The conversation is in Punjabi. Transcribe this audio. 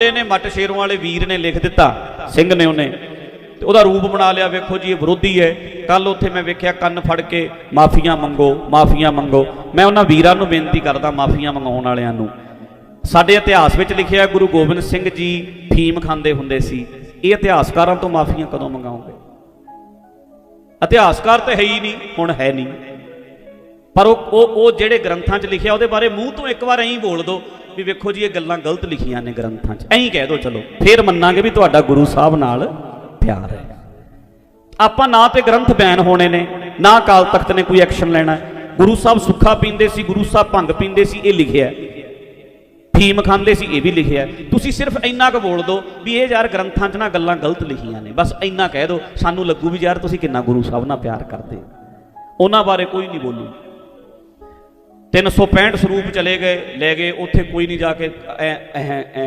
ਇਹਨੇ ਮੱਟ ਸ਼ੇਰੋਂ ਵਾਲੇ ਵੀਰ ਨੇ ਲਿਖ ਦਿੱਤਾ, ਸਿੰਘ ਨੇ ਉਹਨੇ। ਤੇ ਉਹਦਾ ਰੂਪ ਬਣਾ ਲਿਆ, ਵੇਖੋ ਜੀ, ਇਹ ਵਿਰੋਧੀ ਹੈ। ਕੱਲ ਉੱਥੇ ਮੈਂ ਵੇਖਿਆ ਕੰਨ ਫੜ ਕੇ, ਮਾਫੀਆਂ ਮੰਗੋ ਮਾਫੀਆਂ ਮੰਗੋ। ਮੈਂ ਉਹਨਾਂ ਵੀਰਾਂ ਨੂੰ ਬੇਨਤੀ ਕਰਦਾ, ਮਾਫੀਆਂ ਮੰਗਾਉਣ ਵਾਲਿਆਂ ਨੂੰ। ਸਾਡੇ ਇਤਿਹਾਸ ਵਿੱਚ ਲਿਖਿਆ ਗੁਰੂ ਗੋਬਿੰਦ ਸਿੰਘ ਜੀ ਫੀਮ ਖਾਂਦੇ ਹੁੰਦੇ ਸੀ, ਇਹ ਇਤਿਹਾਸਕਾਰਾਂ ਤੋਂ ਮਾਫੀਆਂ ਕਦੋਂ ਮੰਗਾਓਗੇ? ਇਤਿਹਾਸਕਾਰ ਤਾਂ ਹੈ ਹੀ ਨਹੀਂ, ਹੁਣ ਹੈ ਨਹੀਂ। ਪਰ ਉਹ ਉਹ ਉਹ ਜਿਹੜੇ ਗ੍ਰੰਥਾਂ 'ਚ ਲਿਖਿਆ, ਉਹਦੇ ਬਾਰੇ ਮੂੰਹ ਤੋਂ ਇੱਕ ਵਾਰ ਐਂ ਬੋਲ ਦੋ ਵੀ ਵੇਖੋ ਜੀ, ਇਹ ਗੱਲਾਂ ਗਲਤ ਲਿਖੀਆਂ ਨੇ ਗ੍ਰੰਥਾਂ 'ਚ। ਐਂ ਕਹਿ ਦਿਓ ਚਲੋ। ਫੇਰ ਮੰਨਾਂਗੇ ਵੀ ਤੁਹਾਡਾ ਗੁਰੂ ਸਾਹਿਬ ਨਾਲ ਪਿਆਰ ਹੈ। ਆਪਾਂ ਨਾ ਤੇ ਗ੍ਰੰਥ ਬੈਨ ਹੋਣੇ ਨੇ, ਨਾ ਅਕਾਲ ਤਖਤ ਨੇ ਕੋਈ ਐਕਸ਼ਨ ਲੈਣਾ। ਗੁਰੂ ਸਾਹਿਬ ਸੁੱਖਾ ਪੀਂਦੇ ਸੀ, ਗੁਰੂ ਸਾਹਿਬ ਭੰਗ ਪੀਂਦੇ ਸੀ, ਇਹ ਲਿਖਿਆ ਹੈ। ਫੀਮ ਖਾਂਦੇ ਸੀ, ਇਹ ਵੀ ਲਿਖਿਆ ਤੁਸੀਂ ਸਿਰਫ ਇੰਨਾ ਕੁ ਬੋਲ ਦਿਓ ਵੀ ਇਹ ਯਾਰ ਗ੍ਰੰਥਾਂ 'ਚ ਨਾ ਗੱਲਾਂ ਗਲਤ ਲਿਖੀਆਂ ਨੇ। ਬਸ ਇੰਨਾ ਕਹਿ ਦਿਓ ਸਾਨੂੰ ਲੱਗੂ ਵੀ ਯਾਰ ਤੁਸੀਂ ਕਿੰਨਾ ਗੁਰੂ ਸਾਹਿਬ ਨਾਲ ਪਿਆਰ ਕਰਦੇ। ਉਹਨਾਂ ਬਾਰੇ ਕੋਈ ਨਹੀਂ ਬੋਲੂ। 365 ਸਰੂਪ ਚਲੇ ਗਏ ਲੈ ਗਏ ਉੱਥੇ ਕੋਈ ਨਹੀਂ ਜਾ ਕੇ ਐ ਐ ਐ